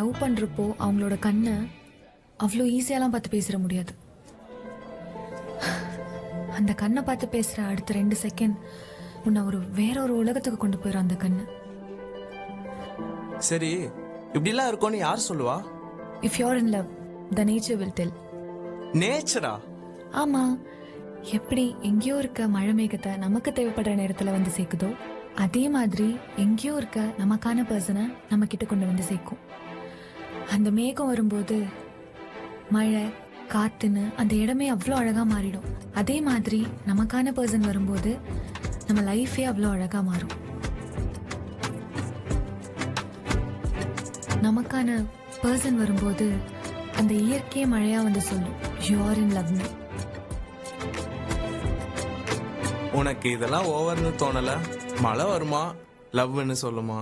பண்றப்போ அவங்களோட கண்ணை அவ்வளோ ஈஸியாலாம் பார்த்து பேசிட முடியாது. அந்த கண்ணை பார்த்து பேசுற அடுத்த ரெண்டு செகண்ட் உன்னை ஒரு வேற ஒரு உலகத்துக்கு கொண்டு போயிடும் அந்த கண்ணு. சரி இப்படிலாம் இருக்கும்னு யார் சொல்லுவா? If your in love the nature will tell நேச்சரா ஆமா. எப்படி எங்கேயோ இருக்க மழை மேகத்தை நமக்கு தேவைப்படுற நேரத்துல வந்து சேர்க்குதோ அதே மாதிரி எங்கேயோ இருக்க நமக்கான பர்சனை நம்ம கிட்ட கொண்டு வந்து சேர்க்கும். அந்த மேகம் வரும்போது மழை காத்துன்னு அந்த இடமே அவ்வளோ அழகாக மாறிடும். அதே மாதிரி நமக்கான பர்சன் வரும்போது நம்ம லைஃபே அவ்வளோ அழகாக மாறும். நமக்கான பர்சன் வரும்போது அந்த இயற்கையே மழையாக வந்து சொல்லும். யூஆர் இன் லவ்னு உனக்கு இதெல்லாம் ஓவர்னு தோணல? மழை வருமா? லவ்னு சொல்லுமா?